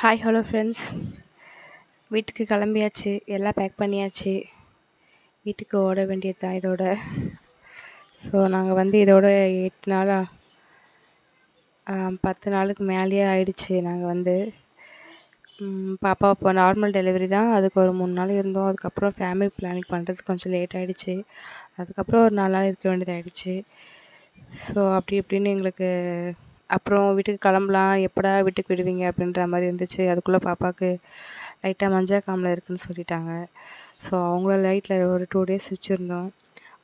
Hi hello friends வீட்டுக்கு கிளம்பியாச்சு. எல்லாம் பேக் பண்ணியாச்சு. வீட்டுக்கு ஓட வேண்டியது தான் இதோட. ஸோ நாங்கள் வந்து இதோட எட்டு நாளாக பத்து நாளுக்கு மேலேயே ஆயிடுச்சு. நாங்கள் வந்து பாப்பா இப்போ நார்மல் டெலிவரி தான். அதுக்கு ஒரு மூணு நாள் இருந்தோம். அதுக்கப்புறம் ஃபேமிலி பிளானிங் பண்ணுறது கொஞ்சம் லேட் ஆகிடுச்சு அதுக்கப்புறம் ஒரு நாலு நாள் இருக்க வேண்டியதாகிடுச்சு ஸோ அப்படி இப்படின்னு எங்களுக்கு அப்புறம் வீட்டுக்கு கிளம்பலாம். எப்படா வீட்டுக்கு விடுவீங்க? அப்படின்ற மாதிரி இருந்துச்சு. அதுக்குள்ளே பாப்பாவுக்கு லைட்டாக மஞ்சள் காமில் இருக்குதுன்னு சொல்லிட்டாங்க. ஸோ அவங்கள லைட்டில் ஒரு டூ டேஸ் வச்சுருந்தோம்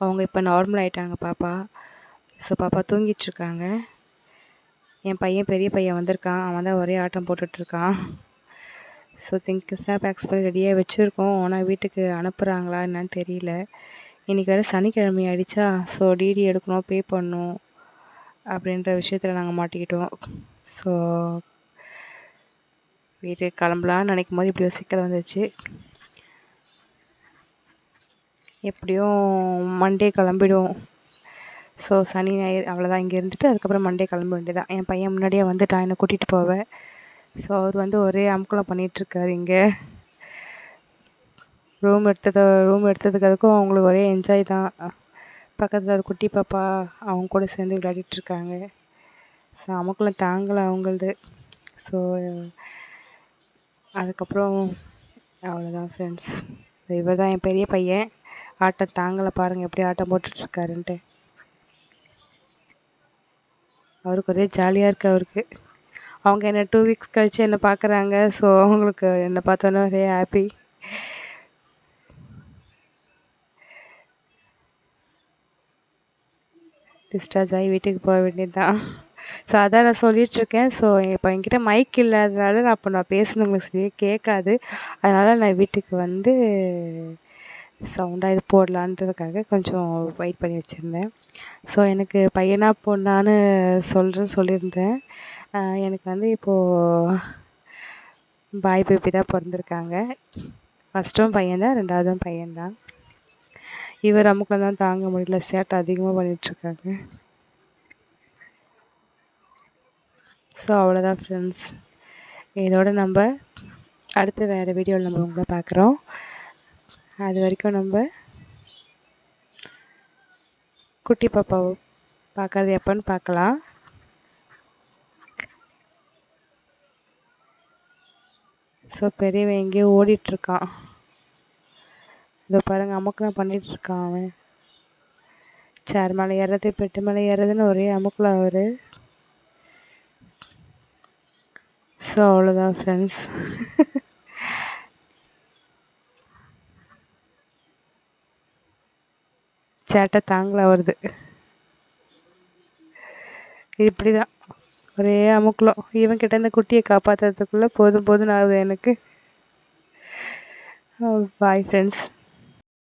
அவங்க இப்போ நார்மல் ஆகிட்டாங்க பாப்பா. ஸோ பாப்பா தூங்கிட்டுருக்காங்க. என் பையன் பெரிய பையன் வந்திருக்கான். அவன் தான் ஒரே ஆட்டம் போட்டுட்ருக்கான் ஸோ திங்க் பேக்ஸ் பண்ணி ரெடியாக வச்சுருக்கோம். ஆனால் வீட்டுக்கு அனுப்புகிறாங்களா என்னன்னு தெரியல. இன்றைக்கி வேறு சனிக்கிழமை ஆகிடுச்சா ஸோ டிடி எடுக்கணும் பே பண்ணணும். அப்படின்ற விஷயத்தில் நாங்கள் மாட்டிக்கிட்டோம். ஸோ வீட்டுக்கு கிளம்பலான்னு நினைக்கும் போது இப்படி ஒரு சிக்கல் வந்துச்சு. எப்படியும் மண்டே கிளம்பிடுவோம். ஸோ சனி ஞாயிறு அவ்வளோதான் இங்கே இருந்துட்டு அதுக்கப்புறம் மண்டே கிளம்ப வேண்டியதான் என் பையன் முன்னாடியே வந்துட்டான் என்னை கூட்டிகிட்டு போவேன் ஸோ அவர் வந்து ஒரே அமுக்கலம் பண்ணிகிட்ருக்காரு இங்கே. ரூம் எடுத்தது ரூம் எடுத்ததுக்கு அதுக்கும் அவங்களுக்கு ஒரே என்ஜாய் தான். பக்கத்தில் ஒரு குட்டி பாப்பா அவங்க கூட சேர்ந்து விளையாடிட்டுருக்காங்க ஸோ அமுக்கலம் தாங்கலை அவங்களது. ஸோ அதுக்கப்புறம் அவ்வளோதான் ஃப்ரெண்ட்ஸ் இவர் தான் என் பெரிய பையன். ஆட்டம் தாங்கலை பாருங்கள் எப்படி ஆட்டம் போட்டுட்ருக்காருன்ட்டு. அவருக்கு ஒரே ஜாலியாக இருக்குது அவருக்கு. அவங்க என்ன டூ வீக்ஸ் கழித்து என்னை பார்க்குறாங்க ஸோ அவங்களுக்கு என்னை பார்த்தோன்னே ஒரே ஹாப்பி டிஸ்சார்ஜ் ஆகி வீட்டுக்கு போக வேண்டியது தான் ஸோ அதான் நான் சொல்லிகிட்ருக்கேன் ஸோ இப்போ என்கிட்ட மைக் இல்லாததுனால நான் இப்போ நான் பேசுனது உங்களுக்கு சரியாக கேட்காது. அதனால் நான் வீட்டுக்கு வந்து சவுண்டாக இது போடலான்றதுக்காக கொஞ்சம் வெயிட் பண்ணி வச்சுருந்தேன். ஸோ எனக்கு பையனா பொண்ணான்னு சொல்கிறேன்னு சொல்லியிருந்தேன். எனக்கு வந்து இப்போது பாய் பேபி தான் பிறந்திருக்காங்க. ஃபஸ்ட்டும் பையன் ரெண்டாவதும் பையன்தான். இவர் அமுக்கில் தான் தாங்க முடியல. சேட்டை அதிகமாக பண்ணிகிட்ருக்காங்க ஸோ அவ்வளோதான் ஃப்ரெண்ட்ஸ் இதோட நம்ம அடுத்த வேறு வீடியோவில் நம்ம உங்களை பார்க்குறோம். அது வரைக்கும் நம்ம குட்டி பாப்பாவை பார்க்கறது எப்போன்னு பார்க்கலாம். ஸோ பெரியவன் எங்கேயோ ஓடிட்டுருக்கான். இதோ பாருங்கள் அமுக்கெலாம் பண்ணிகிட்ருக்கான் அவன். சேர் மேலே ஏறது பெட்டு மேலே ஏறதுன்னு ஒரே அமுக்கில் அவர். ஸோ அவ்வளோதான் ஃப்ரெண்ட்ஸ் சேட்டை தாங்கல வருது இப்படி தான் ஒரே அமுக்கலம் இவன் கிட்ட இந்த குட்டியை காப்பாற்றுறதுக்குள்ளே போதும் போதும் ஆகுது எனக்கு. Oh, bye friends